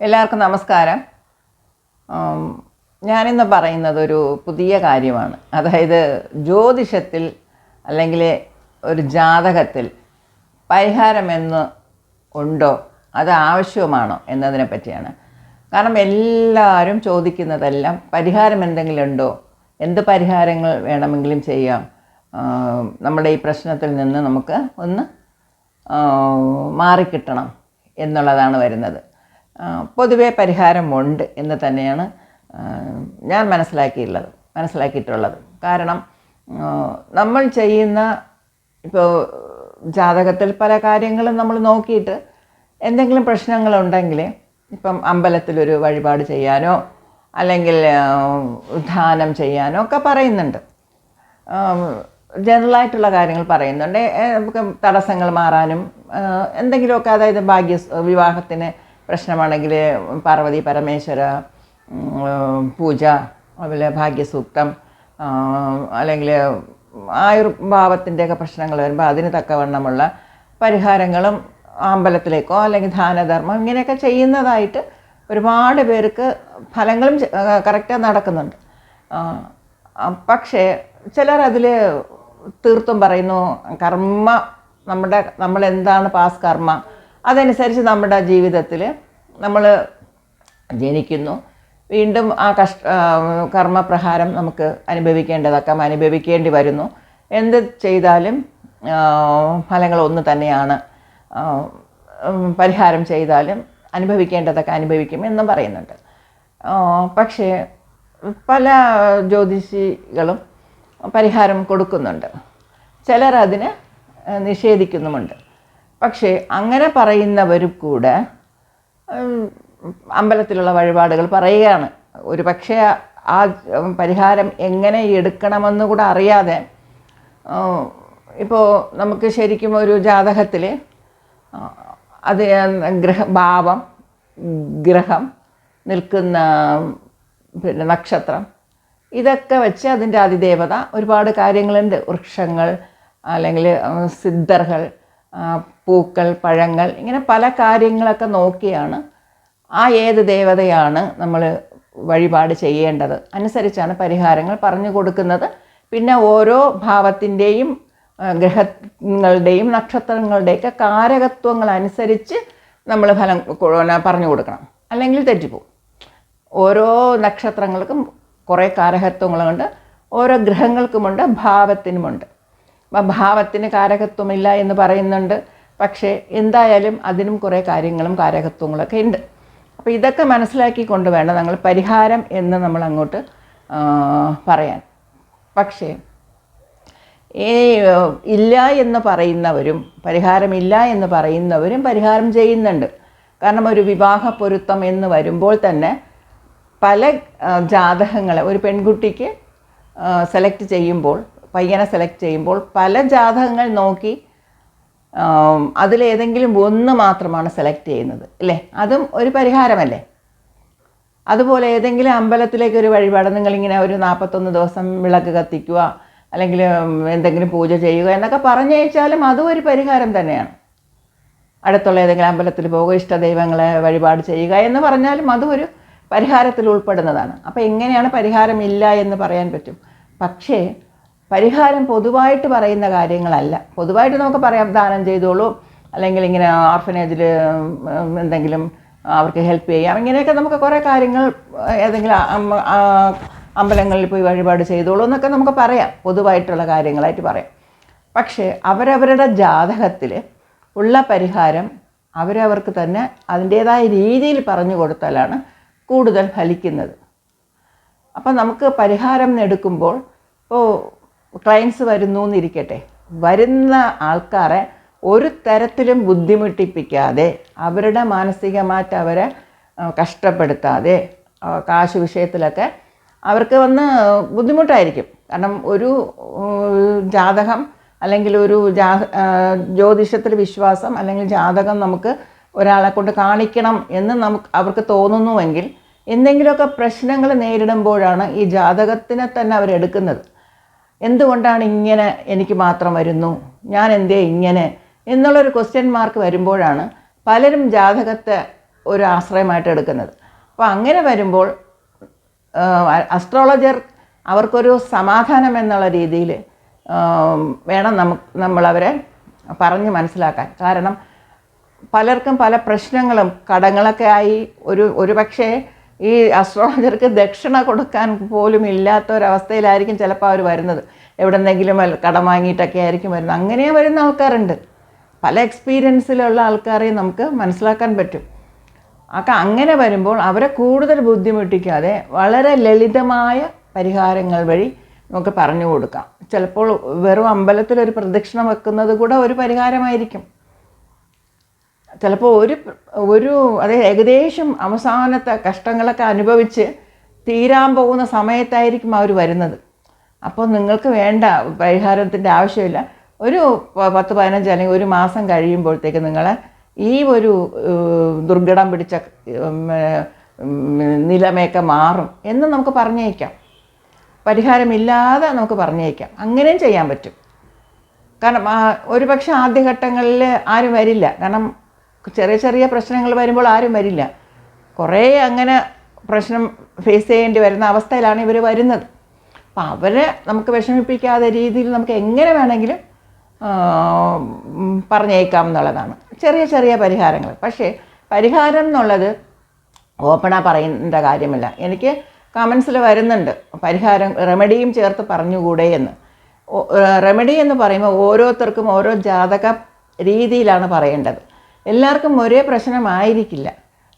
എല്ലാവർക്കും നമസ്കാരം. ഞാനിന്ന് പറയുന്നത് ഒരു പുതിയ കാര്യമാണ്. അതായത് ജ്യോതിഷത്തിൽ അല്ലെങ്കിൽ ഒരു ജാതകത്തിൽ പരിഹാരമെന്ന് ഉണ്ടോ അത് ആവശ്യമാണോ എന്നതിനെ പറ്റിയാണ്. കാരണം എല്ലാവരും ചോദിക്കുന്നതെല്ലാം പരിഹാരം എന്തെങ്കിലും ഉണ്ടോ എന്ത് പരിഹാരങ്ങൾ വേണമെങ്കിലും ചെയ്യാം. നമ്മുടെ ഈ പ്രശ്നത്തിൽ നിന്ന് നമുക്ക് ഒന്ന് മാറിക്കിട്ടണം എന്നുള്ളതാണ് വരുന്നത്. പൊതുവെ പരിഹാരമുണ്ട് എന്ന് തന്നെയാണ് ഞാൻ മനസ്സിലാക്കിയിട്ടുള്ളത് മനസ്സിലാക്കിയിട്ടുള്ളത്. കാരണം നമ്മൾ ചെയ്യുന്ന ഇപ്പോൾ ജാതകത്തിൽ പല കാര്യങ്ങളും നമ്മൾ നോക്കിയിട്ട് എന്തെങ്കിലും പ്രശ്നങ്ങളുണ്ടെങ്കിൽ ഇപ്പം അമ്പലത്തിലൊരു വഴിപാട് ചെയ്യാനോ അല്ലെങ്കിൽ ദാനം ചെയ്യാനോ ഒക്കെ പറയുന്നുണ്ട്. ജനറലായിട്ടുള്ള കാര്യങ്ങൾ പറയുന്നുണ്ട്. നമുക്ക് തടസ്സങ്ങൾ മാറാനും എന്തെങ്കിലുമൊക്കെ അതായത് ഭാഗ്യ വിവാഹത്തിന് പ്രശ്നമാണെങ്കിൽ പാർവതി പരമേശ്വര പൂജ അതുപോലെ ഭാഗ്യസൂക്തം അല്ലെങ്കിൽ ആയുർഭാവത്തിന്റെയൊക്കെ പ്രശ്നങ്ങൾ വരുമ്പോൾ അതിന് തക്കവണ്ണമുള്ള പരിഹാരങ്ങളും അമ്പലത്തിലേക്കോ അല്ലെങ്കിൽ ധാനധർമ്മം ഇങ്ങനെയൊക്കെ ചെയ്യുന്നതായിട്ട് ഒരുപാട് പേർക്ക് ഫലങ്ങളും കറക്റ്റായി നടക്കുന്നുണ്ട്. പക്ഷേ ചിലർ അതിൽ തീർത്തും പറയുന്നു കർമ്മ നമ്മുടെ നമ്മൾ എന്താണ് പാസ് കർമ്മ? അതനുസരിച്ച് നമ്മുടെ ജീവിതത്തിൽ നമ്മൾ ജനിക്കുന്നു. വീണ്ടും ആ കഷ്ട കർമ്മപ്രഹാരം നമുക്ക് അനുഭവിക്കേണ്ടതൊക്കെ അനുഭവിക്കേണ്ടി വരുന്നു. എന്ത് ചെയ്താലും ഫലങ്ങൾ ഒന്ന് തന്നെയാണ് പരിഹാരം ചെയ്താലും അനുഭവിക്കേണ്ടതൊക്കെ അനുഭവിക്കും എന്നും പറയുന്നുണ്ട്. പക്ഷേ പല ജ്യോതിഷികളും പരിഹാരം കൊടുക്കുന്നുണ്ട്. ചിലർ അതിന് നിഷേധിക്കുന്നുമുണ്ട്. പക്ഷേ അങ്ങനെ പറയുന്നവരും കൂടെ അമ്പലത്തിലുള്ള വഴിപാടുകൾ പറയുകയാണ്. ഒരു പക്ഷേ ആ പരിഹാരം എങ്ങനെ എടുക്കണമെന്ന് കൂടെ അറിയാതെ ഇപ്പോൾ നമുക്ക് ശരിക്കും ഒരു ജാതകത്തിൽ അത് ഗ്രഹ ഭാവം ഗ്രഹം നിൽക്കുന്ന പിന്നെ നക്ഷത്രം ഇതൊക്കെ വെച്ച് അതിന്റെ അതിദേവത ഒരുപാട് കാര്യങ്ങളുണ്ട്. വൃക്ഷങ്ങൾ അല്ലെങ്കിൽ സിദ്ധർകൾ പൂക്കൾ പഴങ്ങൾ ഇങ്ങനെ പല കാര്യങ്ങളൊക്കെ നോക്കിയാണ് ആ ഏത് ദേവതയാണ് നമ്മൾ വഴിപാട് ചെയ്യേണ്ടത്. അനുസരിച്ചാണ് പരിഹാരങ്ങൾ പറഞ്ഞു കൊടുക്കുന്നത്. പിന്നെ ഓരോ ഭാവത്തിന്റെയും ഗ്രഹങ്ങളുടെയും നക്ഷത്രങ്ങളുടെയൊക്കെ കാരകത്വങ്ങൾ അനുസരിച്ച് നമ്മൾ ഫലം പറഞ്ഞു കൊടുക്കണം. അല്ലെങ്കിൽ തെറ്റിപ്പോവും. ഓരോ നക്ഷത്രങ്ങൾക്കും കുറേ കാരകത്വങ്ങളുണ്ട്. ഓരോ ഗ്രഹങ്ങൾക്കുമുണ്ട് ഭാവത്തിനുമുണ്ട്. ഭാവത്തിന് കാരകത്വമില്ല എന്ന് പറയുന്നുണ്ട്. പക്ഷേ എന്തായാലും അതിനും കുറേ കാര്യങ്ങളും കാരകത്വങ്ങളൊക്കെ ഉണ്ട്. അപ്പോൾ ഇതൊക്കെ മനസ്സിലാക്കിക്കൊണ്ട് വേണം നമ്മൾ പരിഹാരം എന്ന് നമ്മൾ അങ്ങോട്ട് പറയാൻ. പക്ഷേ ഈ ഇല്ല എന്ന് പറയുന്നവരും പരിഹാരമില്ല എന്ന് പറയുന്നവരും പരിഹാരം ചെയ്യുന്നുണ്ട്. കാരണം ഒരു വിവാഹ പൊരുത്തം എന്ന് വരുമ്പോൾ തന്നെ പല ജാതകങ്ങളെ ഒരു പെൺകുട്ടിക്ക് സെലക്ട് ചെയ്യുമ്പോൾ പയ്യനെ സെലക്ട് ചെയ്യുമ്പോൾ പല ജാതകങ്ങൾ നോക്കി അതിലേതെങ്കിലും ഒന്ന് മാത്രമാണ് സെലക്ട് ചെയ്യുന്നത് അല്ലേ? അതും ഒരു പരിഹാരമല്ലേ? അതുപോലെ ഏതെങ്കിലും അമ്പലത്തിലേക്ക് ഒരു വഴിപാട് നിങ്ങളിങ്ങനെ ഒരു നാൽപ്പത്തൊന്ന് ദിവസം വിളക്ക് കത്തിക്കുക അല്ലെങ്കിൽ എന്തെങ്കിലും പൂജ ചെയ്യുക എന്നൊക്കെ പറഞ്ഞയച്ചാലും അതും ഒരു പരിഹാരം തന്നെയാണ്. അടുത്തുള്ള ഏതെങ്കിലും അമ്പലത്തിൽ പോകുക ഇഷ്ടദൈവങ്ങളെ വഴിപാട് ചെയ്യുക എന്ന് പറഞ്ഞാലും അതും ഒരു പരിഹാരത്തിൽ ഉൾപ്പെടുന്നതാണ്. അപ്പോൾ എങ്ങനെയാണ് പരിഹാരമില്ല എന്ന് പറയാൻ പറ്റും? പക്ഷേ പരിഹാരം പൊതുവായിട്ട് പറയുന്ന കാര്യങ്ങളല്ല. പൊതുവായിട്ട് നമുക്ക് പറയാം ദാനം ചെയ്തോളൂ. അല്ലെങ്കിൽ ഇങ്ങനെ ഓർഫനേജിൽ എന്തെങ്കിലും അവർക്ക് ഹെൽപ്പ് ചെയ്യാം. ഇങ്ങനെയൊക്കെ നമുക്ക് കുറേ കാര്യങ്ങൾ ഏതെങ്കിലും അമ്പലങ്ങളിൽ പോയി വഴിപാട് ചെയ്തോളൂ എന്നൊക്കെ നമുക്ക് പറയാം. പൊതുവായിട്ടുള്ള കാര്യങ്ങളായിട്ട് പറയാം. പക്ഷേ അവരവരുടെ ജാതകത്തിൽ ഉള്ള പരിഹാരം അവരവർക്ക് തന്നെ അതിന്റേതായ രീതിയിൽ പറഞ്ഞു കൊടുത്താലാണ് കൂടുതൽ ഫലിക്കുന്നത്. അപ്പം നമുക്ക് പരിഹാരം എടുക്കുമ്പോൾ ഇപ്പോൾ ക്ലയൻസ് വരുന്നു എന്നിരിക്കട്ടെ വരുന്ന ആൾക്കാരെ ഒരു തരത്തിലും ബുദ്ധിമുട്ടിപ്പിക്കാതെ അവരുടെ മാനസികമായിട്ട് അവരെ കഷ്ടപ്പെടുത്താതെ കാശ് വിഷയത്തിലൊക്കെ അവർക്ക് വന്ന് ബുദ്ധിമുട്ടായിരിക്കും. കാരണം ഒരു ജാതകം അല്ലെങ്കിൽ ഒരു ജാ ജ്യോതിഷത്തിൽ വിശ്വാസം അല്ലെങ്കിൽ ജാതകം നമുക്ക് ഒരാളെ കൊണ്ട് കാണിക്കണം എന്ന് നമുക്ക് അവർക്ക് തോന്നുന്നുവെങ്കിൽ എന്തെങ്കിലുമൊക്കെ പ്രശ്നങ്ങൾ നേരിടുമ്പോഴാണ് ഈ ജാതകത്തിനെ തന്നെ അവരെടുക്കുന്നത്. എന്തുകൊണ്ടാണ് ഇങ്ങനെ എനിക്ക് മാത്രം വരുന്നു? ഞാൻ എന്തേ ഇങ്ങനെ? എന്നുള്ളൊരു ക്വസ്റ്റ്യൻ മാർക്ക് വരുമ്പോഴാണ് പലരും ജാതകത്തെ ഒരു ആശ്രയമായിട്ട് എടുക്കുന്നത്. അപ്പോൾ അങ്ങനെ വരുമ്പോൾ അസ്ട്രോളജർ അവർക്കൊരു സമാധാനം എന്നുള്ള രീതിയിൽ വേണം നമുക്ക് നമ്മളവരെ പറഞ്ഞ് മനസ്സിലാക്കാൻ. കാരണം പലർക്കും പല പ്രശ്നങ്ങളും കടങ്ങളൊക്കെ ആയി ഒരു ഒരു പക്ഷേ ഈ അസ്ട്രോളജർക്ക് ദക്ഷിണ കൊടുക്കാൻ പോലും ഇല്ലാത്ത ഒരവസ്ഥയിലായിരിക്കും ചിലപ്പോൾ അവർ വരുന്നത്. എവിടെന്നെങ്കിലും കടം വാങ്ങിയിട്ടൊക്കെ ആയിരിക്കും വരുന്നത്. അങ്ങനെ വരുന്ന ആൾക്കാരുണ്ട്. പല എക്സ്പീരിയൻസിലുള്ള ആൾക്കാരെ നമുക്ക് മനസ്സിലാക്കാൻ പറ്റും. അപ്പം അങ്ങനെ വരുമ്പോൾ അവരെ കൂടുതൽ ബുദ്ധിമുട്ടിക്കാതെ വളരെ ലളിതമായ പരിഹാരങ്ങൾ വഴി നമുക്ക് പറഞ്ഞു കൊടുക്കാം. ചിലപ്പോൾ വെറും അമ്പലത്തിൽ ഒരു പ്രദക്ഷിണം വെക്കുന്നത് കൂടെ ഒരു പരിഹാരമായിരിക്കും. ചിലപ്പോൾ ഒരു ഒരു അതായത് ഏകദേശം അവസാനത്തെ കഷ്ടങ്ങളൊക്കെ അനുഭവിച്ച് തീരാൻ പോകുന്ന സമയത്തായിരിക്കും അവർ വരുന്നത്. അപ്പോൾ നിങ്ങൾക്ക് വേണ്ട പരിഹാരത്തിന്റെ ആവശ്യമില്ല. ഒരു പത്ത് പതിനഞ്ച് അല്ലെങ്കിൽ ഒരു മാസം കഴിയുമ്പോഴത്തേക്ക് നിങ്ങൾ ഈ ഒരു ദുർഘടം പിടിച്ച നിലമയൊക്കെ മാറും എന്ന് നമുക്ക് പറഞ്ഞേക്കാം. പരിഹാരമില്ലാതെ നമുക്ക് പറഞ്ഞേക്കാം. അങ്ങനെയും ചെയ്യാൻ പറ്റും. കാരണം ഒരു ഒരുപക്ഷെ ആദ്യഘട്ടങ്ങളിൽ ആരും വരില്ല. കാരണം ചെറിയ ചെറിയ പ്രശ്നങ്ങൾ വരുമ്പോൾ ആരും വരില്ല. കുറേ അങ്ങനെ പ്രശ്നം ഫേസ് ചെയ്യേണ്ടി വരുന്ന അവസ്ഥയിലാണ് ഇവർ വരുന്നത്. അപ്പം അവരെ നമുക്ക് വിഷമിപ്പിക്കാത്ത രീതിയിൽ നമുക്ക് എങ്ങനെ വേണമെങ്കിലും പറഞ്ഞേക്കാം എന്നുള്ളതാണ്. ചെറിയ ചെറിയ പരിഹാരങ്ങൾ. പക്ഷേ പരിഹാരം എന്നുള്ളത് ഓപ്പണാ പറയേണ്ട കാര്യമല്ല. എനിക്ക് കമൻസിൽ വരുന്നുണ്ട്. പരിഹാരം റെമഡിയും ചേർത്ത് പറഞ്ഞുകൂടെ എന്ന്. റെമഡി എന്ന് പറയുമ്പോൾ ഓരോരുത്തർക്കും ഓരോ ജാതക രീതിയിലാണ് പറയേണ്ടത്. എല്ലാവർക്കും ഒരേ പ്രശ്നമായിരിക്കില്ല.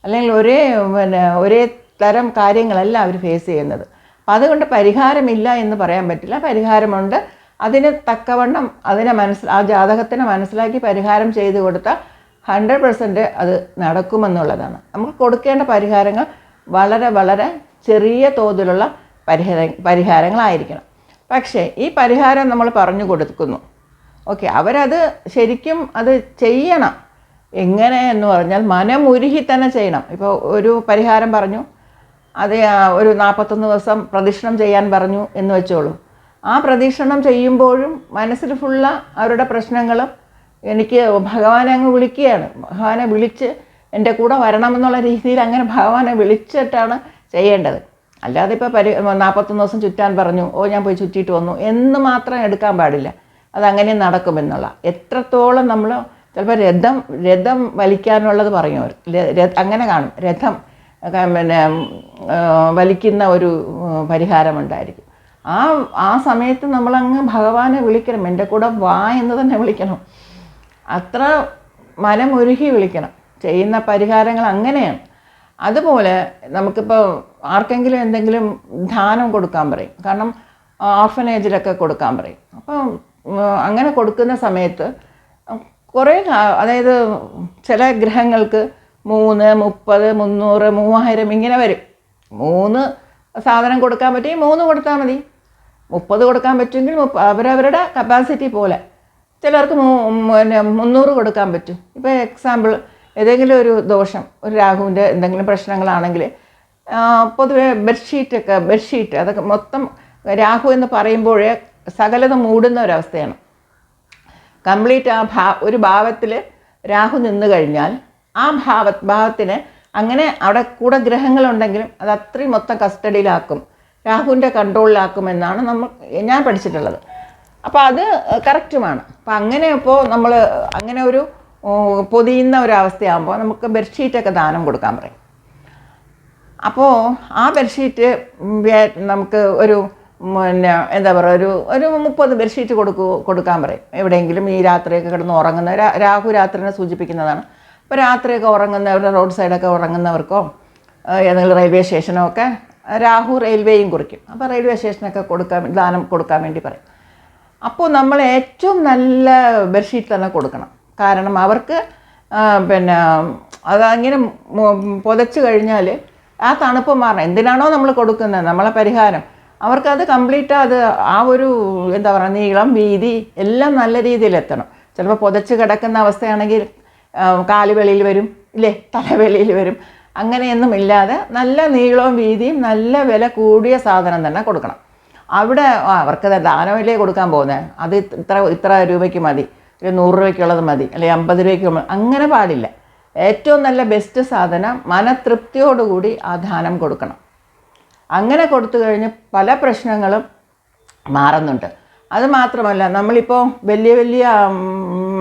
അല്ലെങ്കിൽ ഒരേ പിന്നെ ഒരേ തരം കാര്യങ്ങളല്ല അവർ ഫേസ് ചെയ്യുന്നത്. അപ്പം അതുകൊണ്ട് പരിഹാരമില്ല എന്ന് പറയാൻ പറ്റില്ല. പരിഹാരമുണ്ട്. അതിന് തക്കവണ്ണം അതിനെ മനസ്സിൽ ആ ജാതകത്തിനെ മനസ്സിലാക്കി പരിഹാരം ചെയ്തു കൊടുത്താൽ ഹൺഡ്രഡ് പെർസെന്റ് അത് നടക്കുമെന്നുള്ളതാണ്. നമുക്ക് കൊടുക്കേണ്ട പരിഹാരങ്ങൾ വളരെ വളരെ ചെറിയ തോതിലുള്ള പരിഹാര പരിഹാരങ്ങളായിരിക്കണം. പക്ഷേ ഈ പരിഹാരം നമ്മൾ പറഞ്ഞു കൊടുക്കുന്നു. ഓക്കെ അവരത് ശരിക്കും അത് ചെയ്യണം. എങ്ങനെ എന്ന് പറഞ്ഞാൽ മനമുരുകി തന്നെ ചെയ്യണം. ഇപ്പോൾ ഒരു പരിഹാരം പറഞ്ഞു. അത് ഒരു നാൽപ്പത്തൊന്ന് ദിവസം പ്രദക്ഷിണം ചെയ്യാൻ പറഞ്ഞു എന്ന് വെച്ചോളൂ. ആ പ്രദക്ഷിണം ചെയ്യുമ്പോഴും മനസ്സിൽ ഫുള്ള അവരുടെ പ്രശ്നങ്ങളും എനിക്ക് ഭഗവാനെ അങ്ങ് വിളിക്കുകയാണ്. ഭഗവാനെ വിളിച്ച് എന്റെ കൂടെ വരണമെന്നുള്ള രീതിയിൽ അങ്ങനെ ഭഗവാനെ വിളിച്ചിട്ടാണ് ചെയ്യേണ്ടത്. അല്ലാതെ ഇപ്പോൾ പരി നാൽപ്പത്തൊന്ന് ദിവസം ചുറ്റാൻ പറഞ്ഞു ഓ ഞാൻ പോയി ചുറ്റിയിട്ട് വന്നു എന്ന് മാത്രം എടുക്കാൻ പാടില്ല. അതങ്ങനെ നടക്കുമെന്നുള്ള. എത്രത്തോളം നമ്മൾ ചിലപ്പോൾ രഥം രഥം വലിക്കാനുള്ളത് പറയും അവർ. അങ്ങനെ കാണും. രഥം പിന്നെ വലിക്കുന്ന ഒരു പരിഹാരമുണ്ടായിരിക്കും ആ ആ സമയത്ത് നമ്മളങ്ങ് ഭഗവാനെ വിളിക്കണം. എന്റെ കൂടെ വാ എന്ന് തന്നെ വിളിക്കണം. അത്ര മനമൊരുകി വിളിക്കണം. ചെയ്യുന്ന പരിഹാരങ്ങൾ അങ്ങനെയാണ്. അതുപോലെ നമുക്കിപ്പോൾ ആർക്കെങ്കിലും എന്തെങ്കിലും ദാനം കൊടുക്കാൻ പറയും. കാരണം ഓർഫനേജിലൊക്കെ കൊടുക്കാൻ പറയും. അപ്പം അങ്ങനെ കൊടുക്കുന്ന സമയത്ത് കുറേ അതായത് ചില ഗ്രഹങ്ങൾക്ക് മൂന്ന് മുപ്പത് മുന്നൂറ് മൂവായിരം ഇങ്ങനെ വരും. മൂന്ന് സാധനം കൊടുക്കാൻ പറ്റി മൂന്ന് കൊടുത്താൽ മതി. മുപ്പത് കൊടുക്കാൻ പറ്റുമെങ്കിൽ മുപ്പ അവരവരുടെ കപ്പാസിറ്റി പോലെ. ചിലർക്ക് പിന്നെ മുന്നൂറ് കൊടുക്കാൻ പറ്റും. ഇപ്പോൾ എക്സാമ്പിൾ ഏതെങ്കിലും ഒരു ദോഷം ഒരു രാഹുവിന്റെ എന്തെങ്കിലും പ്രശ്നങ്ങളാണെങ്കിൽ പൊതുവെ ബെഡ്ഷീറ്റൊക്കെ ബെഡ്ഷീറ്റ് അതൊക്കെ മൊത്തം രാഹു എന്ന് പറയുമ്പോഴേ സകലത മൂടുന്ന ഒരവസ്ഥയാണ്. കംപ്ലീറ്റ് ആ ഭാ ഒരു ഭാവത്തിൽ രാഹു നിന്ന് കഴിഞ്ഞാൽ ആ ഭാവ ഭാവത്തിന് അങ്ങനെ അവിടെ കൂടെ ഗ്രഹങ്ങളുണ്ടെങ്കിലും അത് അത്രയും മൊത്തം കസ്റ്റഡിയിലാക്കും. രാഹുവിന്റെ കൺട്രോളിലാക്കുമെന്നാണ് നമ്മൾ ഞാൻ പഠിച്ചിട്ടുള്ളത്. അപ്പോൾ അത് കറക്റ്റുമാണ്. അപ്പോൾ അങ്ങനെ ഇപ്പോൾ നമ്മൾ അങ്ങനെ ഒരു പൊതിയുന്ന ഒരവസ്ഥയാകുമ്പോൾ നമുക്ക് ബെഡ്ഷീറ്റൊക്കെ ദാനം കൊടുക്കാൻ പറയും. അപ്പോൾ ആ ബെഡ്ഷീറ്റ് നമുക്ക് ഒരു പിന്നെ എന്താ പറയുക ഒരു ഒരു മുപ്പത് ബെഡ്ഷീറ്റ് കൊടുക്കൂ കൊടുക്കാൻ പറയും. എവിടെയെങ്കിലും ഈ രാത്രിയൊക്കെ കിടന്ന് ഉറങ്ങുന്ന രാഹു രാത്രിനെ സൂചിപ്പിക്കുന്നതാണ്. അപ്പോൾ രാത്രിയൊക്കെ ഉറങ്ങുന്നവരുടെ റോഡ് സൈഡൊക്കെ ഉറങ്ങുന്നവർക്കോ ഏതെങ്കിലും റെയിൽവേ സ്റ്റേഷനോ ഒക്കെ രാഹു റെയിൽവേയും കുറിക്കും. അപ്പോൾ റെയിൽവേ സ്റ്റേഷനൊക്കെ കൊടുക്കാൻ ദാനം കൊടുക്കാൻ വേണ്ടി പറയും. അപ്പോൾ നമ്മൾ ഏറ്റവും നല്ല ബെഡ്ഷീറ്റ് തന്നെ കൊടുക്കണം. കാരണം അവർക്ക് പിന്നെ അതങ്ങനെ പുതച്ച് കഴിഞ്ഞാൽ ആ തണുപ്പ് മാറണം. എന്തിനാണോ നമ്മൾ കൊടുക്കുന്നത്? നമ്മളെ പരിഹാരം. അവർക്കത് കംപ്ലീറ്റ് അത് ആ ഒരു എന്താ പറയുക നീളം വീതി എല്ലാം നല്ല രീതിയിൽ എത്തണം. ചിലപ്പോൾ പുതച്ച് കിടക്കുന്ന അവസ്ഥയാണെങ്കിൽ കാലുവെളിയിൽ കാൽ വെളിയിൽ വരും ഇല്ലേ? തല വെളിയിൽ വരും. അങ്ങനെയൊന്നും ഇല്ലാതെ നല്ല നീളവും വീതിയും നല്ല വില കൂടിയ സാധനം തന്നെ കൊടുക്കണം. അവിടെ അവർക്ക് ദാനമല്ലേ കൊടുക്കാൻ പോകുന്നത് അത് ഇത്ര ഇത്ര രൂപയ്ക്ക് മതി. ഒരു നൂറ് രൂപയ്ക്കുള്ളത് മതി. അല്ലെങ്കിൽ അമ്പത് രൂപയ്ക്ക് അങ്ങനെ പാടില്ല. ഏറ്റവും നല്ല ബെസ്റ്റ് സാധനം മനതൃപ്തിയോടുകൂടി ആ ദാനം കൊടുക്കണം. അങ്ങനെ കൊടുത്തു കഴിഞ്ഞ് പല പ്രശ്നങ്ങളും മാറുന്നുണ്ട്. അത് മാത്രമല്ല നമ്മളിപ്പോൾ വലിയ വലിയ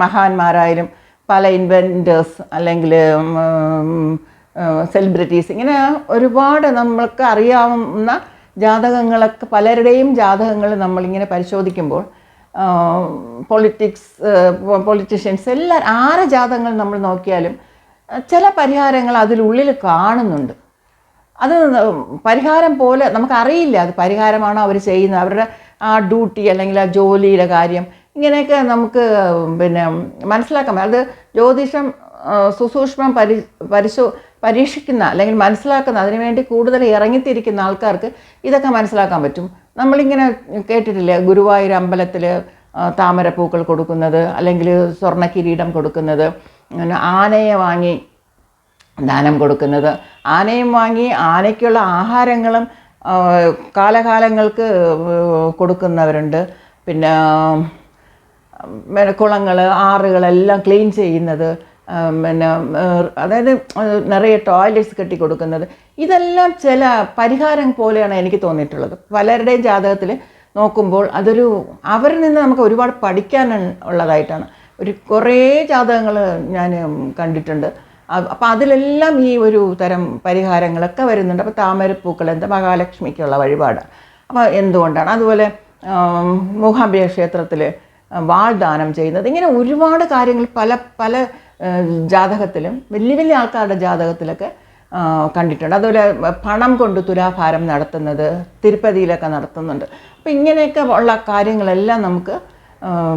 മഹാന്മാരായാലും പല ഇൻവെന്റേഴ്സ് അല്ലെങ്കിൽ സെലിബ്രിറ്റീസ് ഇങ്ങനെ ഒരുപാട് നമ്മൾക്ക് അറിയാവുന്ന ജാതകങ്ങളൊക്കെ പലരുടെയും ജാതകങ്ങൾ നമ്മളിങ്ങനെ പരിശോധിക്കുമ്പോൾ പൊളിറ്റിക്സ് പൊളിറ്റീഷ്യൻസ് എല്ലാ ആറ് ജാതകങ്ങൾ നമ്മൾ നോക്കിയാലും ചില പരിഹാരങ്ങൾ അതിലുള്ളിൽ കാണുന്നുണ്ട്. അത് പരിഹാരം പോലെ നമുക്കറിയില്ല അത് പരിഹാരമാണോ അവർ ചെയ്യുന്നത്. അവരുടെ ആ ഡ്യൂട്ടി അല്ലെങ്കിൽ ആ ജോലിയുടെ കാര്യം ഇങ്ങനെയൊക്കെ നമുക്ക് പിന്നെ മനസ്സിലാക്കാൻ അത് ജ്യോതിഷം സുസൂക്ഷ്മം പരി പരിശോ പരീക്ഷിക്കുന്ന അല്ലെങ്കിൽ മനസ്സിലാക്കുന്ന അതിനുവേണ്ടി കൂടുതൽ ഇറങ്ങിത്തിരിക്കുന്ന ആൾക്കാർക്ക് ഇതൊക്കെ മനസ്സിലാക്കാൻ പറ്റും. നമ്മളിങ്ങനെ കേട്ടിട്ടില്ലേ ഗുരുവായൂർ അമ്പലത്തിൽ താമരപ്പൂക്കൾ കൊടുക്കുന്നത് അല്ലെങ്കിൽ സ്വർണ കിരീടം കൊടുക്കുന്നത് ആനയെ വാങ്ങി ദാനം കൊടുക്കുന്നത്. ആനയും വാങ്ങി ആനയ്ക്കുള്ള ആഹാരങ്ങളും കാലകാലങ്ങൾക്ക് കൊടുക്കുന്നവരുണ്ട്. പിന്നെ കുളങ്ങൾ ആറുകളെല്ലാം ക്ലീൻ ചെയ്യുന്നത് പിന്നെ അതായത് നിറയെ ടോയ്ലറ്റ്സ് കെട്ടി കൊടുക്കുന്നത്. ഇതെല്ലാം ചില പരിഹാരം പോലെയാണ് എനിക്ക് തോന്നിയിട്ടുള്ളത്. പലരുടെയും ജാതകത്തിൽ നോക്കുമ്പോൾ അതൊരു അവരിൽ നിന്ന് നമുക്ക് ഒരുപാട് പഠിക്കാൻ ഉള്ളതായിട്ടാണ്. ഒരു കുറേ ജാതകങ്ങൾ ഞാൻ കണ്ടിട്ടുണ്ട്. അപ്പം അതിലെല്ലാം ഈ ഒരു തരം പരിഹാരങ്ങളൊക്കെ വരുന്നുണ്ട്. അപ്പോൾ താമരപ്പൂക്കൾ എന്താ? മഹാലക്ഷ്മിക്കുള്ള വഴിപാട്. അപ്പോൾ എന്തുകൊണ്ടാണ്? അതുപോലെ മൂകാംബിക ക്ഷേത്രത്തിൽ വാൾ ദാനം ചെയ്യുന്നത്. ഇങ്ങനെ ഒരുപാട് കാര്യങ്ങൾ പല പല ജാതകത്തിലും വലിയ വലിയ ആൾക്കാരുടെ ജാതകത്തിലൊക്കെ കണ്ടിട്ടുണ്ട്. അതുപോലെ പണം കൊണ്ട് തുലാഭാരം നടത്തുന്നത് തിരുപ്പതിയിലൊക്കെ നടത്തുന്നുണ്ട്. അപ്പോൾ ഇങ്ങനെയൊക്കെ ഉള്ള കാര്യങ്ങളെല്ലാം നമുക്ക്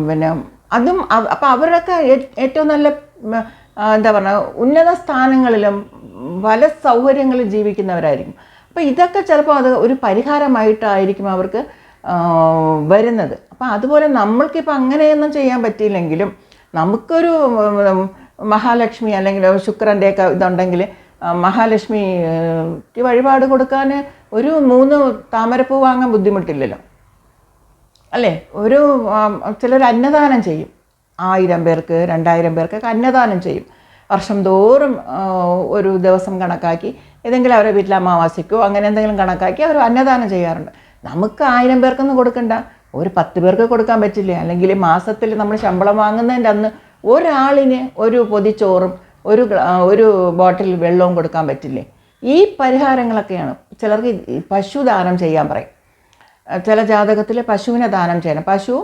പിന്നെ അതും അപ്പം അവരൊക്കെ ഏറ്റവും നല്ല എന്താ പറയുക ഉന്നത സ്ഥാനങ്ങളിലും പല സൗകര്യങ്ങളിൽ ജീവിക്കുന്നവരായിരിക്കും. അപ്പോൾ ഇതൊക്കെ ചിലപ്പോൾ അത് ഒരു പരിഹാരമായിട്ടായിരിക്കും അവർക്ക് വരുന്നത്. അപ്പോൾ അതുപോലെ നമ്മൾക്കിപ്പോൾ അങ്ങനെയൊന്നും ചെയ്യാൻ പറ്റിയില്ലെങ്കിലും നമുക്കൊരു മഹാലക്ഷ്മി അല്ലെങ്കിൽ ശുക്രന്റെയൊക്കെ ഇതുണ്ടെങ്കിൽ മഹാലക്ഷ്മി വഴിപാട് കൊടുക്കാൻ ഒരു മൂന്ന് താമരപ്പൂ വാങ്ങാൻ ബുദ്ധിമുട്ടില്ലല്ലോ. അല്ലേ? ഒരു ചിലർ അന്നദാനം ചെയ്യും. ആയിരം പേർക്ക് രണ്ടായിരം പേർക്ക് അന്നദാനം ചെയ്യും. വർഷം തോറും ഒരു ദിവസം കണക്കാക്കി ഏതെങ്കിലും അവരെ വീട്ടിൽ അമാവാസിക്കോ അങ്ങനെ എന്തെങ്കിലും കണക്കാക്കി അവർ അന്നദാനം ചെയ്യാറുണ്ട്. നമുക്ക് ആയിരം പേർക്കൊന്നും കൊടുക്കണ്ട. ഒരു പത്ത് പേർക്ക് കൊടുക്കാൻ പറ്റില്ലേ? അല്ലെങ്കിൽ മാസത്തിൽ നമ്മൾ ശമ്പളം വാങ്ങുന്നതിന്റെ അന്ന് ഒരാളിന് ഒരു പൊതിച്ചോറും ഒരു ഒരു ബോട്ടിൽ വെള്ളവും കൊടുക്കാൻ പറ്റില്ലേ? ഈ പരിഹാരങ്ങളൊക്കെയാണ് ചിലർക്ക് പശു ദാനം ചെയ്യാൻ പറയും. ചില ജാതകത്തിൽ പശുവിനെ ദാനം ചെയ്യണം. പശു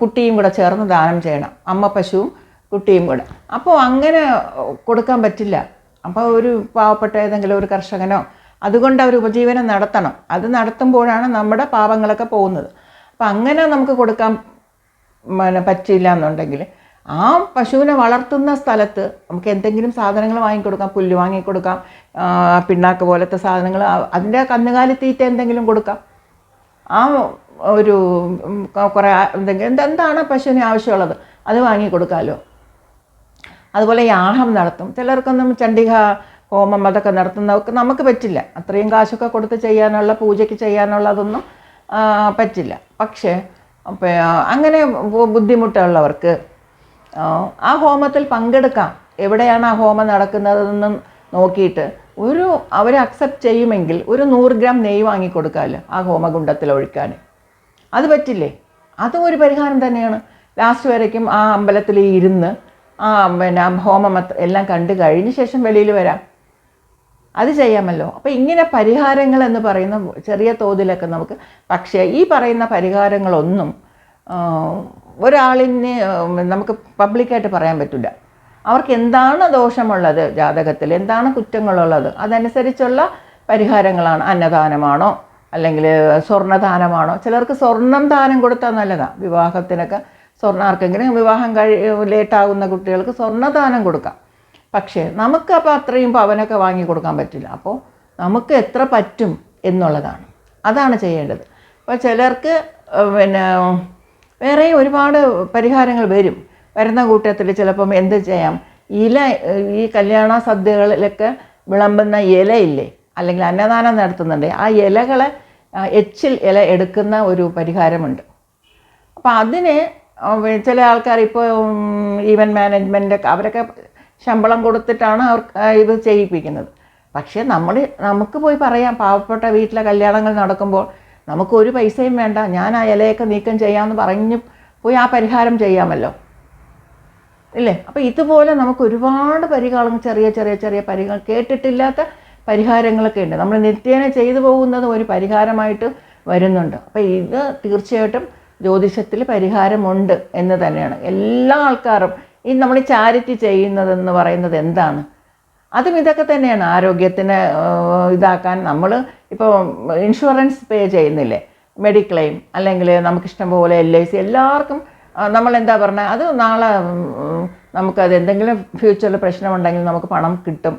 കുട്ടിയും കൂടെ ചേർന്ന് ദാനം ചെയ്യണം. അമ്മ പശുവും കുട്ടിയും കൂടെ. അപ്പോൾ അങ്ങനെ കൊടുക്കാൻ പറ്റില്ല. അപ്പോൾ ഒരു പാവപ്പെട്ട ഏതെങ്കിലും ഒരു കർഷകനോ അതുകൊണ്ട് അവർ ഉപജീവനം നടത്തണം. അത് നടത്തുമ്പോഴാണ് നമ്മുടെ പാപങ്ങളൊക്കെ പോകുന്നത്. അപ്പം അങ്ങനെ നമുക്ക് കൊടുക്കാൻ പിന്നെ പറ്റില്ല എന്നുണ്ടെങ്കിൽ ആ പശുവിനെ വളർത്തുന്ന സ്ഥലത്ത് നമുക്ക് എന്തെങ്കിലും സാധനങ്ങൾ വാങ്ങിക്കൊടുക്കാം. പുല്ല് വാങ്ങിക്കൊടുക്കാം. പിണ്ണാക്ക് പോലത്തെ സാധനങ്ങൾ അതിന്റെ കന്നുകാലി തീറ്റ എന്തെങ്കിലും കൊടുക്കാം. ആ ഒരു കുറേ എന്തെങ്കിലും എന്ത് എന്താണ് പശുവിന് ആവശ്യമുള്ളത്? അത് വാങ്ങി കൊടുക്കാമല്ലോ അതുപോലെ യാഹം നടത്തും. ചിലർക്കൊന്നും ചണ്ഡിക ഹോമം അതൊക്കെ നടത്തുന്നവർക്ക് നമുക്ക് പറ്റില്ല. അത്രയും കാശൊക്കെ കൊടുത്ത് ചെയ്യാനുള്ള പൂജയ്ക്ക് ചെയ്യാനുള്ളതൊന്നും പറ്റില്ല. പക്ഷേ അങ്ങനെ ബുദ്ധിമുട്ടുള്ളവർക്ക് ആ ഹോമത്തിൽ പങ്കെടുക്കാം. എവിടെയാണ് ആ ഹോമം നടക്കുന്നതെന്ന് നോക്കിയിട്ട് ഒരു അവരെ അക്സെപ്റ്റ് ചെയ്യുമെങ്കിൽ ഒരു നൂറ് ഗ്രാം നെയ്യ് വാങ്ങിക്കൊടുക്കാമല്ലോ ആ ഹോമകുണ്ടത്തിൽ ഒഴിക്കാൻ. അത് പറ്റില്ലേ? അതും ഒരു പരിഹാരം തന്നെയാണ്. ലാസ്റ്റ് വരയ്ക്കും ആ അമ്പലത്തിൽ ഇരുന്ന് ആ പിന്നെ ഹോമം എല്ലാം കണ്ടു കഴിഞ്ഞ ശേഷം വെളിയിൽ വരാം. അത് ചെയ്യാമല്ലോ. അപ്പോൾ ഇങ്ങനെ പരിഹാരങ്ങൾ എന്ന് പറയുന്ന ചെറിയ തോതിലൊക്കെ നമുക്ക് പക്ഷേ ഈ പറയുന്ന പരിഹാരങ്ങളൊന്നും ഒരാളിന് നമുക്ക് പബ്ലിക്കായിട്ട് പറയാൻ പറ്റില്ല. അവർക്ക് എന്താണ് ദോഷമുള്ളത് ജാതകത്തിൽ? എന്താണ് കുറ്റങ്ങളുള്ളത്? അതനുസരിച്ചുള്ള പരിഹാരങ്ങളാണ് അന്നദാനമാണോ? അല്ലെങ്കിൽ സ്വർണദാനമാണോ ചിലർക്ക് സ്വർണം ദാനം കൊടുത്താൽ നല്ലതാണ് വിവാഹത്തിനൊക്കെ സ്വർണം ആർക്കെങ്കിലും വിവാഹം കഴി ലേറ്റാകുന്ന കുട്ടികൾക്ക് സ്വർണദാനം കൊടുക്കാം. പക്ഷേ നമുക്ക് അപ്പോൾ അത്രയും പവനൊക്കെ വാങ്ങി കൊടുക്കാൻ പറ്റില്ല. അപ്പോൾ നമുക്ക് എത്ര പറ്റും എന്നുള്ളതാണ്. അതാണ് ചെയ്യേണ്ടത്. അപ്പോൾ ചിലർക്ക് പിന്നെ വേറെ ഒരുപാട് പരിഹാരങ്ങൾ വരും. വരുന്ന കൂട്ടത്തിൽ ചിലപ്പം എന്ത് ചെയ്യാം? ഇല ഈ കല്യാണ സദ്യകളിലൊക്കെ വിളമ്പുന്ന ഇലയില്ലേ? അല്ലെങ്കിൽ അന്നദാനം നടത്തുന്നുണ്ട്. ആ ഇലകളെ എച്ചിൽ ഇല എടുക്കുന്ന ഒരു പരിഹാരമുണ്ട്. അപ്പം അതിന് ചില ആൾക്കാർ ഇപ്പോൾ ഈവന്റ് മാനേജ്മെന്റ് അവരൊക്കെ ശമ്പളം കൊടുത്തിട്ടാണ് അവർക്ക് ഇത് ചെയ്യിപ്പിക്കുന്നത്. പക്ഷേ നമ്മൾ നമുക്ക് പോയി പറയാം പാവപ്പെട്ട വീട്ടിലെ കല്യാണങ്ങൾ നടക്കുമ്പോൾ നമുക്ക് ഒരു പൈസയും വേണ്ട ഞാൻ ആ ഇലയൊക്കെ നീക്കം ചെയ്യാമെന്ന് പറഞ്ഞ് പോയി ആ പരിഹാരം ചെയ്യാമല്ലോ. ഇല്ലേ? അപ്പോൾ ഇതുപോലെ നമുക്ക് ഒരുപാട് പരിഹാരങ്ങൾ ചെറിയ ചെറിയ ചെറിയ പരിഹാരം കേട്ടിട്ടില്ലാത്ത പരിഹാരങ്ങളൊക്കെ ഉണ്ട്. നമ്മൾ നിത്യേന ചെയ്തു പോകുന്നത് ഒരു പരിഹാരമായിട്ട് വരുന്നുണ്ട്. അപ്പോൾ ഇത് തീർച്ചയായിട്ടും ജ്യോതിഷത്തിൽ പരിഹാരമുണ്ട് എന്ന് തന്നെയാണ്. എല്ലാ ആൾക്കാരും ഈ നമ്മൾ ചാരിറ്റി ചെയ്യുന്നതെന്ന് പറയുന്നത് എന്താണ്? അതും ഇതൊക്കെ തന്നെയാണ് ആരോഗ്യത്തിന് ഇതാക്കാൻ നമ്മൾ ഇപ്പോൾ ഇൻഷുറൻസ് പേ ചെയ്യുന്നില്ലേ? മെഡിക്ലെയിം അല്ലെങ്കിൽ നമുക്കിഷ്ടം പോലെ എൽ ഐ സി എല്ലാവർക്കും നമ്മൾ എന്താ പറഞ്ഞാൽ അത് നാളെ നമുക്കത് എന്തെങ്കിലും ഫ്യൂച്ചറിൽ പ്രശ്നമുണ്ടെങ്കിൽ നമുക്ക് പണം കിട്ടും.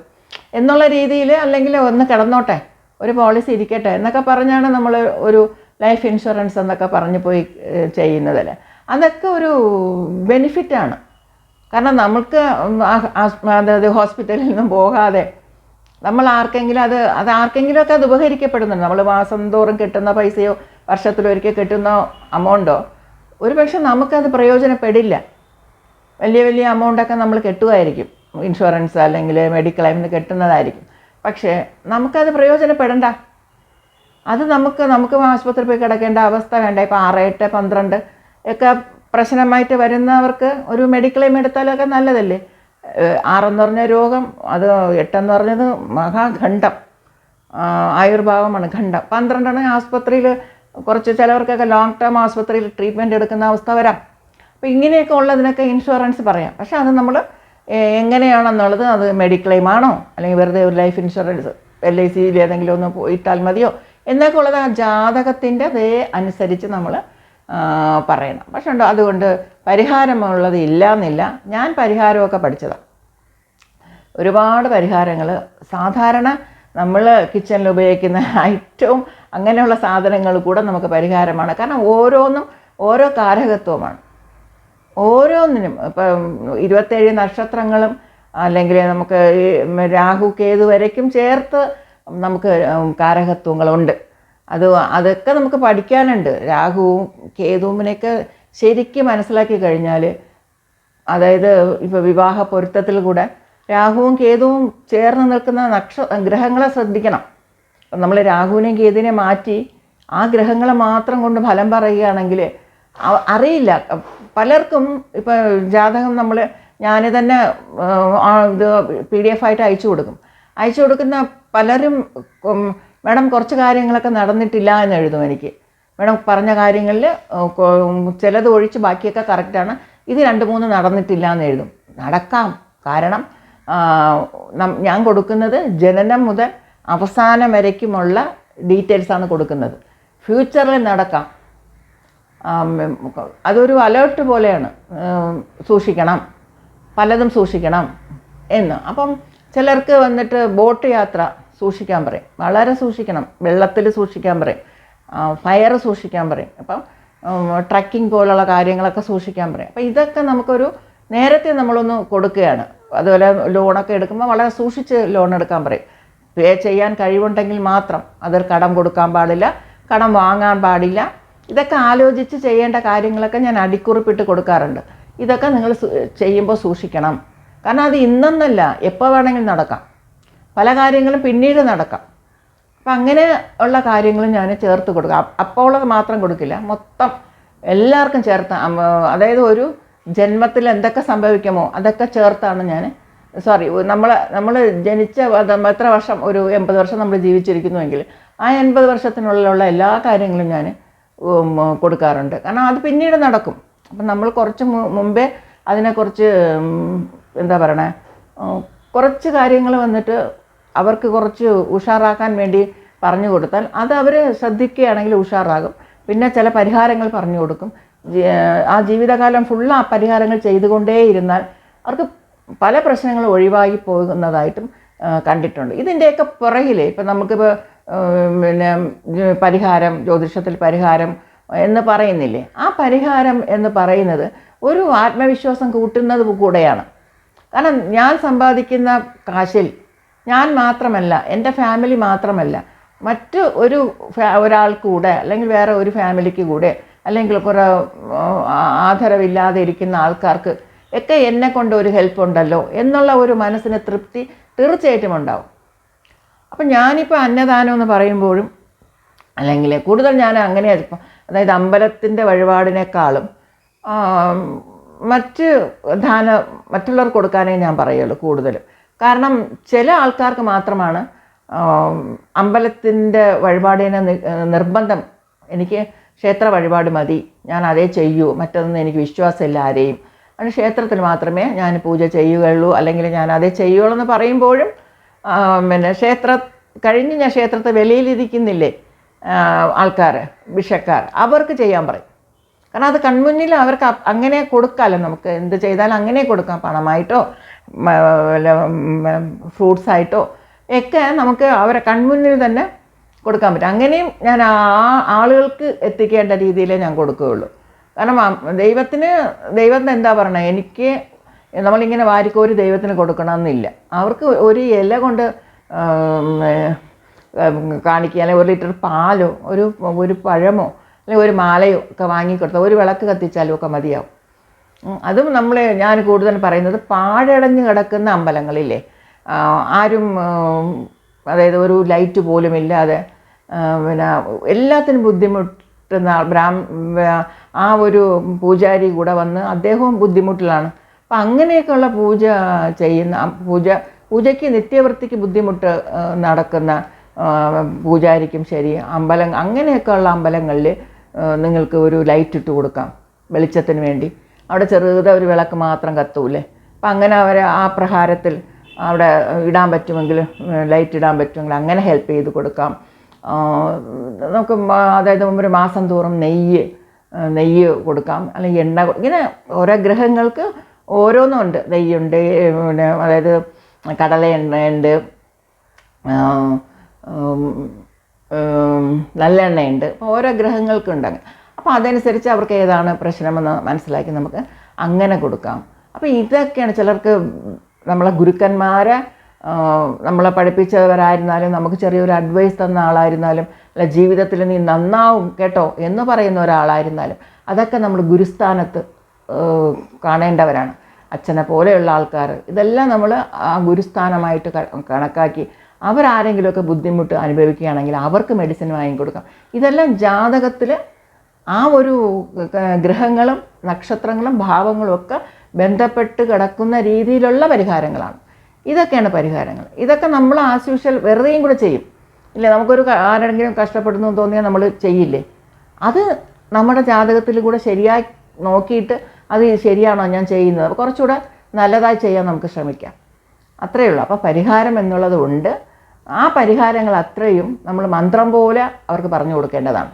എന്നുള്ള രീതിയിൽ അല്ലെങ്കിൽ ഒന്ന് കിടന്നോട്ടെ ഒരു പോളിസി ഇരിക്കട്ടെ എന്നൊക്കെ പറഞ്ഞാണ് നമ്മൾ ഒരു ലൈഫ് ഇൻഷുറൻസ് എന്നൊക്കെ പറഞ്ഞു പോയി ഏഹ്, ചെയ്യുന്നതല്ലേ അതൊക്കെ ഒരു ബെനിഫിറ്റാണ് കാരണം നമുക്ക് അതായത് ഹോസ്പിറ്റലിൽ നിന്നും പോകാതെ നമ്മൾ ആർക്കെങ്കിലും അത് അത് ആർക്കെങ്കിലുമൊക്കെ അത് ഉപകരിക്കപ്പെടുന്നുണ്ട്. നമ്മൾ മാസം തോറും കിട്ടുന്ന പൈസയോ വർഷത്തിലൊരിക്കൽ കിട്ടുന്ന അമൗണ്ടോ ഒരു പക്ഷെ നമുക്കത് പ്രയോജനപ്പെടില്ല. വലിയ വലിയ എമൗണ്ടൊക്കെ നമ്മൾ കെട്ടുമായിരിക്കും. ഇൻഷുറൻസ് അല്ലെങ്കിൽ മെഡിക്കൽ നിന്ന് കിട്ടുന്നതായിരിക്കും. പക്ഷേ നമുക്കത് പ്രയോജനപ്പെടണ്ട. അത് നമുക്ക് നമുക്ക് ആശുപത്രി പോയി കിടക്കേണ്ട അവസ്ഥ വേണ്ട. ഇപ്പോൾ ആറ് എട്ട് പന്ത്രണ്ട് ഒക്കെ പ്രശ്നമായിട്ട് വരുന്നവർക്ക് ഒരു മെഡിക്കൽ മെഡിക്ലെയിം എടുത്താലൊക്കെ നല്ലതല്ലേ? ആറെന്ന് പറഞ്ഞ രോഗം അത് എട്ടെന്ന് പറഞ്ഞത് മഹാഖണ്ഡം. ആയുർഭാവമാണ് ഖണ്ഡം. പന്ത്രണ്ടെണ്ണം ആസ്പത്രിയിൽ കുറച്ച് ചിലവർക്കൊക്കെ ലോങ് ടേം ആസ്പത്രിയിൽ ട്രീറ്റ്മെന്റ് എടുക്കുന്ന അവസ്ഥ വരാം. അപ്പോൾ ഇങ്ങനെയൊക്കെ ഉള്ളതിനൊക്കെ ഇൻഷുറൻസ് പറയാം. പക്ഷേ അത് നമ്മൾ എങ്ങനെയാണെന്നുള്ളത് അത് മെഡിക്ലെയിം ആണോ അല്ലെങ്കിൽ വെറുതെ ഒരു ലൈഫ് ഇൻഷുറൻസ് എൽ ഐ സിയിൽ ഏതെങ്കിലും ഒന്ന് പോയിട്ടാൽ മതിയോ? എന്നൊക്കെ ഉള്ളത് ആ ജാതകത്തിന്റെ അതേ അനുസരിച്ച് നമ്മൾ പറയണം. പക്ഷേ ഉണ്ടോ അതുകൊണ്ട് പരിഹാരമുള്ളത് ഇല്ല എന്നില്ല ഞാൻ പരിഹാരമൊക്കെ പഠിച്ചതാണ് ഒരുപാട് പരിഹാരങ്ങൾ. സാധാരണ നമ്മൾ കിച്ചണിൽ ഉപയോഗിക്കുന്ന ഏറ്റവും അങ്ങനെയുള്ള സാധനങ്ങൾ കൂടെ നമുക്ക് പരിഹാരമാണ്. കാരണം ഓരോന്നും ഓരോ കാരകത്വമാണ്. ഓരോന്നിനും. ഇപ്പം ഇരുപത്തേഴ് നക്ഷത്രങ്ങളും അല്ലെങ്കിൽ നമുക്ക് രാഹു കേതു വരയ്ക്കും ചേർത്ത് നമുക്ക് കാരകത്വങ്ങളുണ്ട്. അത് അതൊക്കെ നമുക്ക് പഠിക്കാനുണ്ട്. രാഹുവും കേതുവിനെയൊക്കെ ശരിക്കും മനസ്സിലാക്കി കഴിഞ്ഞാൽ അതായത് ഇപ്പോൾ വിവാഹ പൊരുത്തത്തിൽ കൂടെ രാഹുവും കേതുവും ചേർന്ന് നിൽക്കുന്ന നക്ഷ ഗ്രഹങ്ങളെ ശ്രദ്ധിക്കണം. നമ്മൾ രാഹുവിനെയും കേതുവിനെ മാറ്റി ആ ഗ്രഹങ്ങളെ മാത്രം കൊണ്ട് ഫലം പറയുകയാണെങ്കിൽ അറിയില്ല. പലർക്കും ഇപ്പോൾ ജാതകം നമ്മൾ ഞാൻ തന്നെ ഇത് പി ഡി എഫ് ആയിട്ട് അയച്ചു കൊടുക്കും. അയച്ചു കൊടുക്കുന്ന പലരും മേഡം കുറച്ച് കാര്യങ്ങളൊക്കെ നടന്നിട്ടില്ല എന്ന് എഴുതും എനിക്ക്. മാഡം പറഞ്ഞ കാര്യങ്ങളിൽ ചിലത് ഒഴിച്ച് ബാക്കിയൊക്കെ കറക്റ്റാണ് ഇത് രണ്ട് മൂന്ന് നടന്നിട്ടില്ല എന്ന് എഴുതും. നടക്കാം. കാരണം ഞാൻ കൊടുക്കുന്നത് ജനനം മുതൽ അവസാനം വരയ്ക്കുമുള്ള ഡീറ്റെയിൽസാണ് കൊടുക്കുന്നത്. ഫ്യൂച്ചറിൽ നടക്കാം. അതൊരു അലേർട്ട് പോലെയാണ് സൂക്ഷിക്കണം. പലതും സൂക്ഷിക്കണം എന്ന്. അപ്പം ചിലർക്ക് വന്നിട്ട് ബോട്ട് യാത്ര സൂക്ഷിക്കാൻ പറയും. വളരെ സൂക്ഷിക്കണം. വെള്ളത്തിൽ സൂക്ഷിക്കാൻ പറയും. ഫയർ സൂക്ഷിക്കാൻ പറയും. അപ്പം ട്രക്കിംഗ് പോലുള്ള കാര്യങ്ങളൊക്കെ സൂക്ഷിക്കാൻ പറയും. അപ്പം ഇതൊക്കെ നമുക്കൊരു നേരത്തെ നമ്മളൊന്ന് കൊടുക്കുകയാണ്. അതുപോലെ ലോണൊക്കെ എടുക്കുമ്പോൾ വളരെ സൂക്ഷിച്ച് ലോൺ എടുക്കാൻ പറയും. പേ ചെയ്യാൻ കഴിവുണ്ടെങ്കിൽ മാത്രം അതിൽ കടം കൊടുക്കാൻ പാടില്ല. കടം വാങ്ങാൻ പാടില്ല. ഇതൊക്കെ ആലോചിച്ച് ചെയ്യേണ്ട കാര്യങ്ങളൊക്കെ ഞാൻ അടിക്കുറിപ്പിട്ട് കൊടുക്കാറുണ്ട്. ഇതൊക്കെ നിങ്ങൾ ചെയ്യുമ്പോൾ സൂക്ഷിക്കണം. കാരണം അത് ഇന്നെന്നല്ല എപ്പോൾ വേണമെങ്കിലും നടക്കാം. പല കാര്യങ്ങളും പിന്നീട് നടക്കാം. അപ്പം അങ്ങനെ ഉള്ള കാര്യങ്ങളും ഞാൻ ചേർത്ത് കൊടുക്കാം. അപ്പോൾ മാത്രം കൊടുക്കില്ല. മൊത്തം എല്ലാവർക്കും ചേർത്ത് അതായത് ഒരു ജന്മത്തിൽ എന്തൊക്കെ സംഭവിക്കുമോ അതൊക്കെ ചേർത്താണ് ഞാൻ സോറി നമ്മൾ നമ്മൾ ജനിച്ച എത്ര വർഷം ഒരു എൺപത് വർഷം നമ്മൾ ജീവിച്ചിരിക്കുന്നുവെങ്കിൽ ആ എൺപത് വർഷത്തിനുള്ളിലുള്ള എല്ലാ കാര്യങ്ങളും ഞാൻ കൊടുക്കാറുണ്ട്. കാരണം അത് പിന്നീട് നടക്കും. അപ്പം നമ്മൾ കുറച്ച് മുമ്പേ അതിനെക്കുറിച്ച് എന്താ പറയണേ കുറച്ച് കാര്യങ്ങൾ വന്നിട്ട് അവർക്ക് കുറച്ച് ഉഷാറാക്കാൻ വേണ്ടി പറഞ്ഞു കൊടുത്താൽ അത് അവർ ശ്രദ്ധിക്കുകയാണെങ്കിൽ ഉഷാറാകും. പിന്നെ ചില പരിഹാരങ്ങൾ പറഞ്ഞു കൊടുക്കും. ആ ജീവിതകാലം ഫുള്ള് ആ പരിഹാരങ്ങൾ ചെയ്തുകൊണ്ടേയിരുന്നാൽ അവർക്ക് പല പ്രശ്നങ്ങളും ഒഴിവാക്കി പോകുന്നതായിട്ടും കണ്ടിട്ടുണ്ട്. ഇതിന്റെയൊക്കെ പുറകിൽ ഇപ്പം നമുക്കിപ്പോൾ പിന്നെ പരിഹാരം ജ്യോതിഷത്തിൽ പരിഹാരം എന്ന് പറയുന്നില്ലേ? ആ പരിഹാരം എന്ന് പറയുന്നത് ഒരു ആത്മവിശ്വാസം കൂട്ടുന്നത് കൂടെയാണ്. കാരണം ഞാൻ സമ്പാദിക്കുന്ന കാശിൽ ഞാൻ മാത്രമല്ല എന്റെ ഫാമിലി മാത്രമല്ല മറ്റ് ഒരു ഫാ ഒരാൾക്ക് കൂടെ അല്ലെങ്കിൽ വേറെ ഒരു ഫാമിലിക്ക് കൂടെ അല്ലെങ്കിൽ കുറേ ആദരവില്ലാതെ ഇരിക്കുന്ന ആൾക്കാർക്ക് ഒക്കെ എന്നെ കൊണ്ട് ഒരു ഹെൽപ്പ് ഉണ്ടല്ലോ എന്നുള്ള ഒരു മനസ്സിന് തൃപ്തി തീർച്ചയായിട്ടും ഉണ്ടാവും. അപ്പം ഞാനിപ്പോൾ അന്നദാനം എന്ന് പറയുമ്പോഴും അല്ലെങ്കിൽ കൂടുതൽ ഞാൻ അങ്ങനെ അതായത് അമ്പലത്തിന്റെ വഴിപാടിനേക്കാളും മറ്റ് ദാന മറ്റുള്ളവർക്ക് കൊടുക്കാനേ ഞാൻ പറയുള്ളൂ കൂടുതലും. കാരണം ചില ആൾക്കാർക്ക് മാത്രമാണ് അമ്പലത്തിന്റെ വഴിപാടിനെ നിർബന്ധം എനിക്ക് ക്ഷേത്ര വഴിപാട് മതി ഞാൻ അതേ ചെയ്യൂ മറ്റൊന്നും എനിക്ക് വിശ്വാസമില്ല ആരെയും. ക്ഷേത്രത്തിൽ മാത്രമേ ഞാൻ പൂജ ചെയ്യുകയുള്ളൂ അല്ലെങ്കിൽ ഞാൻ അതേ ചെയ്യുകയുള്ളൂ എന്ന് പറയുമ്പോഴും പിന്നെ ക്ഷേത്ര കഴിഞ്ഞ് ഞാൻ ക്ഷേത്രത്തെ വെളിയിലിരിക്കുന്നില്ലേ ആൾക്കാർ ഭിക്ഷക്കാർ അവർക്ക് ചെയ്യാൻ പറയും. കാരണം അത് കൺമുന്നിൽ അവർക്ക് അങ്ങനെ കൊടുക്കാമല്ലോ നമുക്ക് എന്ത് ചെയ്താലും അങ്ങനെ കൊടുക്കാം പണമായിട്ടോ ഫ്രൂട്ട്സ് ആയിട്ടോ ഒക്കെ നമുക്ക് അവരെ കൺമുന്നിൽ തന്നെ കൊടുക്കാൻ പറ്റും. അങ്ങനെയും ഞാൻ ആ ആളുകൾക്ക് എത്തിക്കേണ്ട രീതിയിലേ ഞാൻ കൊടുക്കുകയുള്ളൂ. കാരണം ദൈവത്തിന് ദൈവത്തിന് എന്താ പറയണത് എനിക്ക് നമ്മളിങ്ങനെ വാരിക്കോരി ദൈവത്തിന് കൊടുക്കണമെന്നില്ല. അവർക്ക് ഒരു ഇല കൊണ്ട് കാണിക്കുക അല്ലെങ്കിൽ ഒരു ലിറ്റർ പാലോ ഒരു ഒരു പഴമോ അല്ലെങ്കിൽ ഒരു മാലയോ ഒക്കെ വാങ്ങിക്കൊടുത്താൽ ഒരു വിളക്ക് കത്തിച്ചാലും ഒക്കെ മതിയാവും. അതും നമ്മൾ ഞാൻ കൂടുതൽ പറയുന്നത് പാഴടഞ്ഞ് കിടക്കുന്ന അമ്പലങ്ങളില്ലേ ആരും അതായത് ഒരു ലൈറ്റ് പോലും ഇല്ലാതെ പിന്നെ എല്ലാത്തിനും ബുദ്ധിമുട്ടുന്ന ബ്രാഹ്മ ആ ഒരു പൂജാരി കൂടെ വന്ന് അദ്ദേഹവും ബുദ്ധിമുട്ടിലാണ്. അപ്പം അങ്ങനെയൊക്കെയുള്ള പൂജ ചെയ്യുന്ന പൂജ പൂജയ്ക്ക് നിത്യവൃത്തിക്ക് ബുദ്ധിമുട്ട് നടക്കുന്ന പൂജാരിക്കും ശരി അമ്പലം അങ്ങനെയൊക്കെയുള്ള അമ്പലങ്ങളിൽ നിങ്ങൾക്ക് ഒരു ലൈറ്റ് ഇട്ട് കൊടുക്കാം വെളിച്ചത്തിന് വേണ്ടി. അവിടെ ചെറുത ഒരു വിളക്ക് മാത്രം കത്തൂലേ അപ്പം അങ്ങനെ അവരെ ആ പ്രഹാരത്തിൽ അവിടെ ഇടാൻ പറ്റുമെങ്കിൽ ലൈറ്റ് ഇടാൻ പറ്റുമെങ്കിൽ അങ്ങനെ ഹെൽപ്പ് ചെയ്ത് കൊടുക്കാം. നമുക്ക് അതായത് ഒരു മാസം തോറും നെയ്യ് നെയ്യ് കൊടുക്കാം അല്ലെങ്കിൽ എണ്ണ ഇങ്ങനെ ഓരോ ഗ്രഹങ്ങൾക്ക് ഓരോന്നുണ്ട്. നെയ്യുണ്ട് പിന്നെ അതായത് കടല എണ്ണയുണ്ട് ആ, ഉം, ഉം, നല്ലെണ്ണയുണ്ട് അപ്പോൾ ഓരോ ഗ്രഹങ്ങൾക്കുണ്ട് അങ്ങനെ. അപ്പോൾ അതനുസരിച്ച് അവർക്ക് ഏതാണ് പ്രശ്നമെന്ന് മനസ്സിലാക്കി നമുക്ക് അങ്ങനെ കൊടുക്കാം. അപ്പോൾ ഇതൊക്കെയാണ് ചിലർക്ക് നമ്മളെ ഗുരുക്കന്മാരെ നമ്മളെ പഠിപ്പിച്ചവരായിരുന്നാലും നമുക്ക് ചെറിയൊരു അഡ്വൈസ് തന്ന ആളായിരുന്നാലും അല്ല ജീവിതത്തിൽ നീ നന്നാവും കേട്ടോ എന്ന് പറയുന്ന ഒരാളായിരുന്നാലും അതൊക്കെ നമ്മൾ ഗുരുസ്ഥാനത്ത് കാണേണ്ടവരാണ്. അച്ഛനെ പോലെയുള്ള ആൾക്കാർ. ഇതെല്ലാം നമ്മൾ ആ ഗുരുസ്ഥാനമായിട്ട് കണക്കാക്കി അവരാരെങ്കിലുമൊക്കെ ബുദ്ധിമുട്ട് അനുഭവിക്കുകയാണെങ്കിൽ അവർക്ക് മെഡിസിൻ വാങ്ങിക്കൊടുക്കാം ഇതെല്ലാം ജാതകത്തിൽ ആ ഒരു ഗ്രഹങ്ങളും നക്ഷത്രങ്ങളും ഭാവങ്ങളും ഒക്കെ ബന്ധപ്പെട്ട് കിടക്കുന്ന രീതിയിലുള്ള പരിഹാരങ്ങളാണ്. ഇതൊക്കെയാണ് പരിഹാരങ്ങൾ. ഇതൊക്കെ നമ്മൾ ആസ് യൂഷ്വൽ വെറുതെയും കൂടെ ചെയ്യും. ഇല്ലേ നമുക്കൊരു ആരെങ്കിലും കഷ്ടപ്പെടുന്നു തോന്നിയാൽ നമ്മൾ ചെയ്യില്ലേ? അത് നമ്മുടെ ജാതകത്തിൽ കൂടെ ശരിയായി നോക്കിയിട്ട് അത് ശരിയാണോ ഞാൻ ചെയ്യുന്നത്? അപ്പോൾ കുറച്ചുകൂടെ നല്ലതായി ചെയ്യാൻ നമുക്ക് ശ്രമിക്കാം. അത്രയേ ഉള്ളൂ. അപ്പോൾ പരിഹാരം എന്നുള്ളത് ഉണ്ട്. ആ പരിഹാരങ്ങൾ അത്രയും നമ്മൾ മന്ത്രം പോലെ അവർക്ക് പറഞ്ഞു കൊടുക്കേണ്ടതാണ്.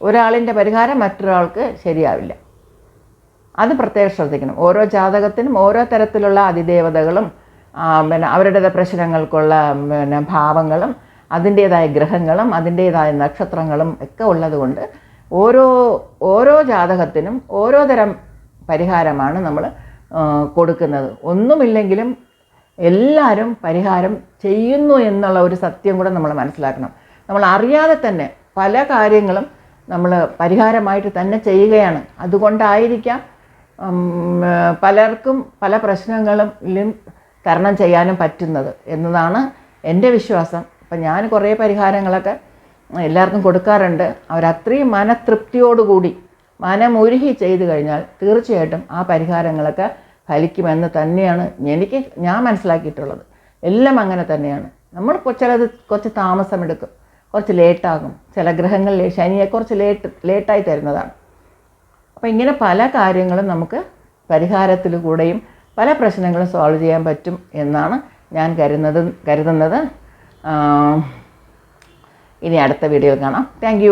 ഒരാളിന്റെ പരിഹാരം മറ്റൊരാൾക്ക് ശരിയാവില്ല. അത് പ്രത്യേകം ശ്രദ്ധിക്കണം. ഓരോ ജാതകത്തിനും ഓരോ തരത്തിലുള്ള അതിദേവതകളും പിന്നെ അവരുടെ പ്രശ്നങ്ങൾക്കുള്ള പിന്നെ ഭാവങ്ങളും അതിന്റേതായ ഗ്രഹങ്ങളും അതിന്റേതായ നക്ഷത്രങ്ങളും ഒക്കെ ഉള്ളതുകൊണ്ട് ഓരോ ഓരോ ജാതകത്തിനും ഓരോ തരം പരിഹാരമാണ് നമ്മൾ കൊടുക്കുന്നത്. ഒന്നുമില്ലെങ്കിലും എല്ലാവരും പരിഹാരം ചെയ്യുന്നു എന്നുള്ള ഒരു സത്യം കൂടെ നമ്മൾ മനസ്സിലാക്കണം. നമ്മൾ അറിയാതെ തന്നെ പല കാര്യങ്ങളും നമ്മൾ പരിഹാരമായിട്ട് തന്നെ ചെയ്യുകയാണ്. അതുകൊണ്ടായിരിക്കാം പലർക്കും പല പ്രശ്നങ്ങളിലും തരണം ചെയ്യാനും പറ്റുന്നത് എന്നതാണ് എന്റെ വിശ്വാസം. അപ്പം ഞാൻ കുറേ പരിഹാരങ്ങളൊക്കെ എല്ലാവർക്കും കൊടുക്കാറുണ്ട്. അവരത്രയും മനതൃപ്തിയോടുകൂടി മനമുരുകി ചെയ്തു കഴിഞ്ഞാൽ തീർച്ചയായിട്ടും ആ പരിഹാരങ്ങളൊക്കെ ഫലിക്കുമെന്ന് തന്നെയാണ് എനിക്ക് ഞാൻ മനസ്സിലാക്കിയിട്ടുള്ളത്. എല്ലാം അങ്ങനെ തന്നെയാണ്. നമ്മൾ ചിലത് കുറച്ച് താമസമെടുക്കും കുറച്ച് ലേറ്റാകും ചില ഗ്രഹങ്ങളിൽ ശനിയെ കുറച്ച് ലേറ്റ് ലേറ്റായി തരുന്നതാണ്. അപ്പോൾ ഇങ്ങനെ പല കാര്യങ്ങളും നമുക്ക് പരിഹാരത്തിലൂടെയും പല പ്രശ്നങ്ങളും സോൾവ് ചെയ്യാൻ പറ്റും എന്നാണ് ഞാൻ കരുതുന്നത്. കരുതുന്നത് ഇനി അടുത്ത വീഡിയോയിൽ കാണാം. താങ്ക്